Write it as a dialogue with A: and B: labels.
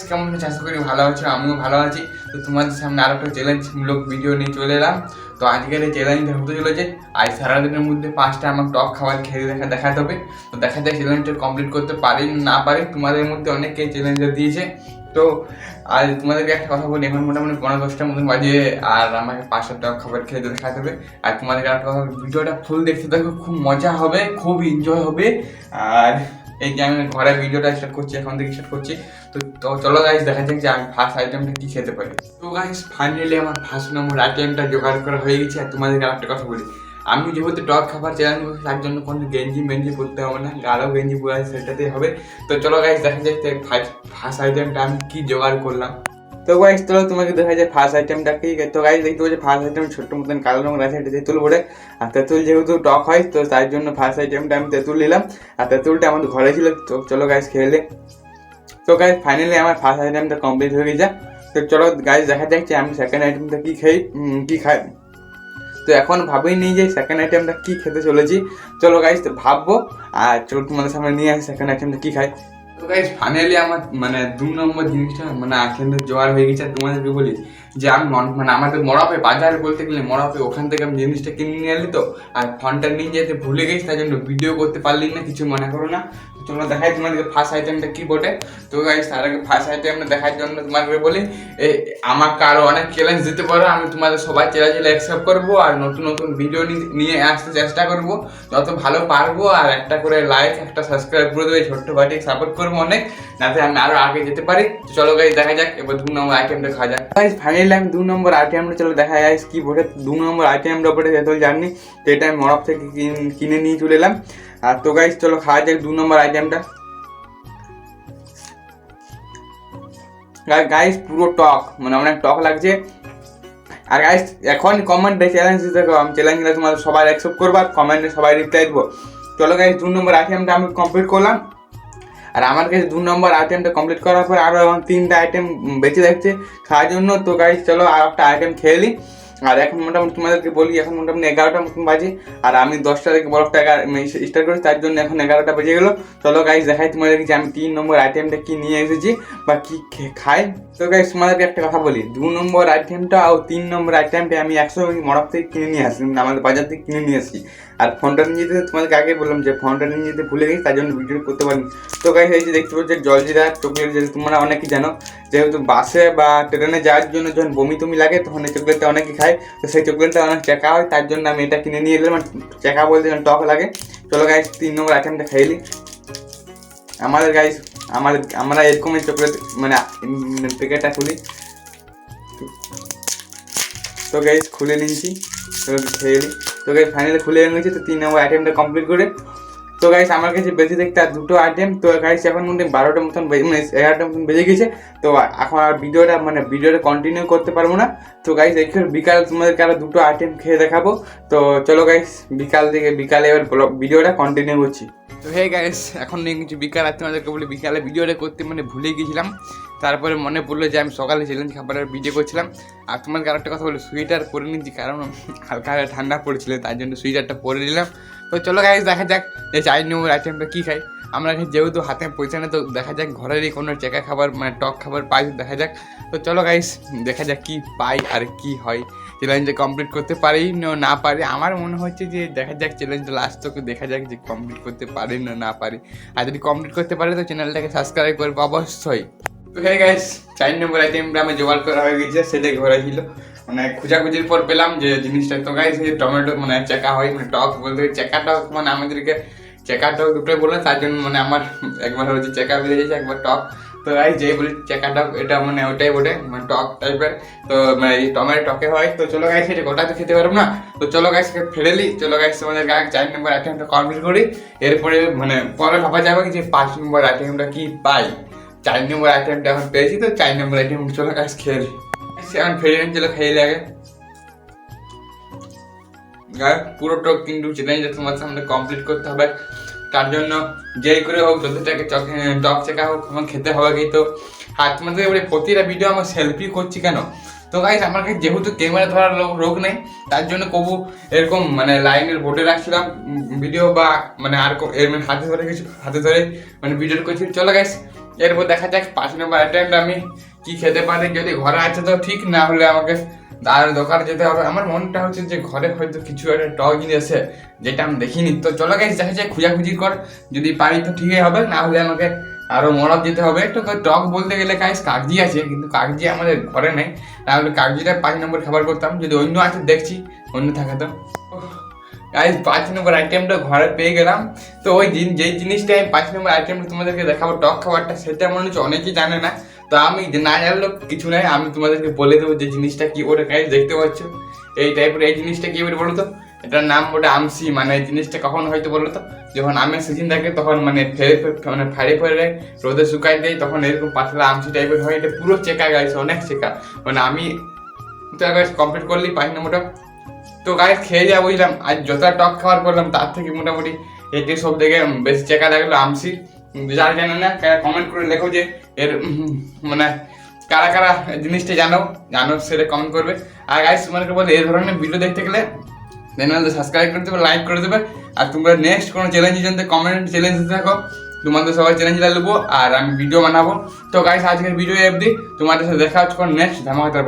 A: কেমন আছো? আশা করি ভালো আছো, আমিও ভালো আছি। তো তোমাদের সামনে আরও একটা চ্যালেঞ্জ মূলক ভিডিও নিয়ে চলে এলাম। তো আজকের এই চ্যালেঞ্জটা হতে চলেছে। আজ সারাদিনের মধ্যে পাঁচটা আমার টক খাবার খেয়ে দেখা দেখাতে হবে। তো দেখা যায় চ্যালেঞ্জটা কমপ্লিট করতে পারি না পারি। তোমাদের মধ্যে অনেকে চ্যালেঞ্জটা দিয়েছে। তো আর তোমাদেরকে একটা কথা বলি, এখন মোটামুটি পনেরো দশটার মতন বাজে আর আমাকে পাঁচশো টাকা খাবার খেয়ে দেখাতে হবে। আর তোমাদেরকে একটা কথা ভিডিওটা ফুল দেখতে দেখো খুব মজা হবে, খুব এনজয় হবে। আর এই যে আমি ঘরে ভিডিওটা স্টার্ট করছি, এখন থেকে স্টার্ট করছি। তো চলো গাইস দেখা যাক যে আমি ফার্স্ট আইটেমটা কি খেতে পারি। তো গাইস ফাইনালি আমার ফার্স্ট নম্বর আইটেমটা জোগাড় করা হয়ে গেছে। আর তোমাদেরকে একটা কথা বলি। আমি যেহেতু টক খাবার চ্যানেল করছি তার জন্য কোনো গেঞ্জি মেঞ্জি পরতে হবে না। গাঢ় গেঞ্জি পরে সেটাতেই হবে। তো চলো গাইস দেখা যাক ফার্স্ট আইটেমটা আমি কি জোগাড় করলাম। তো গাইস চলো তোমাকে দেখা যায় ফার্স্ট আইটেমটা কি? তো গাইস দেখতে পাচ্ছি ফার্স্ট আইটেম ছোট্ট মতন কালো রঙের আছে, এটা তেঁতুল বলে আর তেঁতুল যেহেতু টক হয়, তো তার জন্য ফার্স্ট আইটেমটা আমি তেঁতুল নিলাম। আর তেঁতুলটা আমাদের ঘরে ছিল, তো চলো গাইস খেলে তো গাইস ফাইনালি আমার ফার্স্ট আইটেমটা কমপ্লিট হয়ে গেছে। তো চলো গাইস দেখা যাক যে আমি সেকেন্ড আইটেমটা কি খাই কি খাই। তো এখন ভাবেই নেই যে সেকেন্ড আইটেমটা কি খেতে চলেছি। চলো গাইস তো ভাববো। আর চলো তোমাদের সামনে নিয়ে আসি সেকেন্ড আইটেমটা কি খাই। তো গাইজ ফাইনালি আমার মানে দু নম্বর জিনিসটা মানে আখেন্দ্র জোয়ার হয়ে গেছে। তোমাদেরকে বলি যে আমি মানে আমাদের মরাপে বাজারে বলতে গেলে মরাপে ওখান থেকে আমি জিনিসটা কিনে নিয়ে এলি তো, আর ফোনটা নিয়ে যেতে ভুলে গেছি তার জন্য ভিডিও করতে পারলি না, কিছু মনে করো না। তোমরা দেখাই তোমাদেরকে ফার্স্ট আইটেমটা কি বটে? তো গাইস তার আগে ফার্স্ট আইটেমটা দেখার জন্য তোমাদেরকে বলি, এ, আমাকে আরও অনেক চ্যালেঞ্জ দিতে পারো, আমি তোমাদের সবাই চ্যালেঞ্জ অ্যাকসেপ্ট করব, আর নতুন নতুন ভিডিও নিয়ে আসতে চেষ্টা করব। যত ভালো পারব, আর একটা করে লাইক একটা সাবস্ক্রাইব করে দেবে ছোট্ট ভাইটি সাপোর্ট করব অনেক, যাতে আমি আরও আগে যেতে পারি। চলো গাইস দেখা যাক, এবার নম্বর আইটেমটা খাওয়া যাক। গাইস ফাইনালি আমি দু নম্বর আইটেমটা চলো দেখা যায় কি বটে দু নম্বর আইটেমটা বটে যেহেতু জানি, তো এটা আমি মরফ থেকে কিন- নিয়ে চলে এলাম। আর তো গাইস চলো খাওয়া যাক দু নম্বর আইটেমটা গাইস পুরো টক মানে অনেক টক লাগছে। আর গাইস এখন কমেন্টে চ্যালেঞ্জ হবে আমি চ্যালেঞ্জটা তোমাদের সবাই অ্যাকসেপ্ট করব, আর কমেন্টে সবাই রিপ্লাই দেবো। চলো গাইস দু নম্বর আইটেমটা আমি কমপ্লিট করলাম। আর আমার কাছে দু নম্বর আইটেমটা কমপ্লিট করার পর আরও এখন তিনটা আইটেম বেঁচে যাচ্ছে খাওয়ার জন্য তো গাড়ি চলো আর একটা আইটেম খেয়ে নিই আর এখন মোটামুটি তোমাদেরকে বলি, এখন মোটামুটি এগারোটা মতন বাজে, আর আমি দশটা থেকে বরফটা স্টার্ট করি তার জন্য এখন এগারোটা বেজে গেলো। চলো গাইস দেখাই তোমাদেরকে যে আমি তিন নম্বর আইটেমটা কি নিয়ে এসেছি বা কি খাই। তো গাইস তোমাদেরকে একটা কথা বলি, দু নম্বর আইটেমটা আর তিন নম্বর আইটেমটা আমি একশো মরফ থেকে কিনে নিয়ে আসি মানে আমাদের বাজার থেকে কিনে নিয়ে আসি। আর ফোনটা নিয়ে যেতে তোমাদেরকে আগে বললাম যে ফোনটা নিয়ে যেতে ভুলে গেছি, তার জন্য ভিডিও করতে পারিনি। তো গাইস এই যে দেখতে পাচ্ছ, জলজিরা, চকলেট যেটা তোমরা অনেকেই জানো। যেহেতু বাসে বা ট্রেনে যাওয়ার জন্য যখন বমি টমি লাগে, তখন এই চকলেটটা অনেকে খায়। তো সেই চকলেটটা অনেক চেকা হয়, তার জন্য আমি এটা কিনে নিয়ে এলাম। চেকা বলতে যখন টক লাগে। চলো গাইস তিন নম্বর আইটেমটা খাইলি আমাদের গাইস আমাদের, আমরা এরকমই চকলেট মানে প্যাকেটটা খুলি। তো গাইস খুলে নিয়েছি। তো খেয়ে তো গাইস ফাইনালি খুলে নিয়েছি তো তিন নম্বর আইটেমটা কমপ্লিট করে তো গাইস আমার কাছে বেশি দেখতে আর দুটো আইটেম তো গাইস এখন মোটামুটি বারোটার মতন মানে এগারোটার মতন বেজে গেছে। তো এখন আর ভিডিওটা মানে ভিডিওটা কন্টিনিউ করতে পারব না। তো গাইস এখন বিকাল তোমাদেরকে আরও দুটো আইটেম খেয়ে দেখাবো। তো চলো গাইস বিকাল থেকে বিকালে এবার ভিডিওটা কন্টিনিউ করছি। তো হে গাইস এখন নিয়ে কিছু বিকাল আর তোমাদেরকে বলে, বিকালে ভিডিওটা করতে মানে ভুলে গেছিলাম। তারপরে মনে পড়ল যে, আমি সকালে চ্যালেঞ্জ খাবারের ভিডিও করছিলাম। আর তোমাদেরকে আরেকটা কথা বলি সুইটার পরে নিচ্ছি কারণ হালকা ঠান্ডা পড়েছিল তাই জন্য সুইটারটা পরে নিলাম। তো চলো গাইস দেখা যাক যে চার নম্বর আইটেমটা কী খাই। আমরা যেহেতু হাতে পয়সা নেই, তো দেখা যাক ঘরেরই কোনো চেকা খাবার মানে টক খাবার পাই, দেখা যাক। তো চলো গাইস দেখা যাক কী পাই আর কি হয়। চ্যালেঞ্জটা কমপ্লিট করতে পারি না না পারি? আমার মনে হচ্ছে যে দেখা যাক চ্যালেঞ্জটা লাস্ট তোকে দেখা যাক যে কমপ্লিট করতে পারি না না পারি। আর যদি কমপ্লিট করতে পারি, তো চ্যানেলটাকে সাবস্ক্রাইব করব অবশ্যই। তো হে গাইস চার নম্বর আইটেমটা আমি জোগাড় করা হয়ে গেছে, সেটাই ঘরে ছিল। মানে খোঁজাখুঁজির পর পেলাম যে জিনিসটা। তো গাইস এই টমেটো মানে চেকা হয় মানে টক বলতে চেকা টক মানে আমাদেরকে চেকা টক দুটোই বলে, তার জন্য মানে আমার একবার হচ্ছে চেকা বেরিয়ে গেছে, একবার টক তো গাইস যেই বলি চেকা টক এটা মানে ওটাই বটে মানে টক টাইপের তো মানে এই টমেটো টকে হয়। তো চলো গাইস এটা গোটা তো খেতে পারব না। তো চলো গাই সেটা ফেলে ফেরেলি চলো গাইস আমাদের গায়ে চার নম্বর আইটেমটা কমপ্লিট করি। এরপরে মানে পরে ভাবা যাবে যে পাঁচ নম্বর আইটেমটা কি পাই। চার নম্বর আইটেমটা এখন পেয়েছি তো, চার নম্বর আইটেম চলো গাছ খেয়ে নিই। এখন ফেরে চলো খেয়ে লাগে পুরো টক কিন্তু চ্যালেঞ্জটা তোমার সামনে কমপ্লিট করতে হবে। তার জন্য যেই করে হোক যতটাকে টক চেকা হোক, আমার খেতে হবে কিন্তু আর তোমাদের এবারে প্রতিটা ভিডিও আমার সেলফি করছি কেন? তো গাইস আমার কাছে যেহেতু ক্যামেরা ধরার রোগ নেই, তার জন্য কবু এরকম মানে লাইনের বোর্ডে রাখছিলাম ভিডিও বা মানে আর এর মানে হাতে ধরে কিছু, হাতে ধরে মানে ভিডিও করছি। চলো গাইস এরপর দেখা যাক, পাঁচ নম্বর আইটেমটা আমি কি খেতে পারি, যদি ঘরে আছে তো ঠিক, না হলে আমাকে আর দোকানে যেতে হবে। আমার মনটা হচ্ছে যে ঘরে হয়তো কিছু একটা টক আছে, যেটা আমি দেখিনি। তো চলো গাইস দেখা যায় খুঁজাখুঁজি কর। যদি পারি তো ঠিকই হবে, না হলে আমাকে আরও মরদ যেতে হবে। একটু টক বলতে গেলে কাজ কাগজি আছে, কিন্তু কাগজি আমাদের ঘরে নেই। তাহলে কাগজিটা পাঁচ নম্বর খাবার করতাম। যদি অন্য আছে, দেখছি, অন্য থাকে তো। গাইস পাঁচ নম্বর আইটেমটা ঘরে পেয়ে গেলাম। তো ওই দিন যেই জিনিসটা আমি পাঁচ নম্বর আইটেমটা তোমাদেরকে দেখাবো, টক খাবারটা, সেটা মনে হচ্ছে অনেকেই জানে না। তো আমি না জানলেও কিছু নাই, আমি তোমাদেরকে বলে দেবো যে জিনিসটা কি ওটা। গাইস দেখতে পাচ্ছ? এই টাইপের এই জিনিসটা কি এবার বলো তো এটার নাম ওটা আমসি মানে এই জিনিসটা কখন হয়তো বলো তো যখন আমের সিজন থাকে, তখন মানে ফেরে মানে ফাড়ে ফেরে রোদে শুকাই দেয়, তখন এরকম পাতলা আমসি টাইপের হয়। এটা পুরো চেকা গাইছে অনেক চেকা। মানে আমি তো গাইস কমপ্লিট করলি পাঁচ নম্বরটা। তো গাইস খেয়ে যা বুঝলাম আজ যতটা টক খাবার করলাম, তার থেকে মোটামুটি এটি সব থেকে বেশি চেকা লাগল আমসি। যারা জানে না কমেন্ট করে লেখো যে এর মানে কারা কারা জিনিসটা জানো জানো সেটা কমেন্ট করবে। আর গাইস করে বলে এই ধরনের ভিডিও দেখতে গেলে চ্যানেলটা সাবস্ক্রাইব করে দেবে লাইক করে দেবে। আর তোমরা নেক্সট কোনো চ্যালেঞ্জ জানতে কমেন্ট চ্যালেঞ্জ থাকো, তোমাদের সবাই চ্যালেঞ্জ নেব আর আমি ভিডিও বানাবো। তো গাইস আজকের ভিডিও অবধি। তোমাদের সাথে দেখা হচ্ছে নেক্সট ধামাকাতার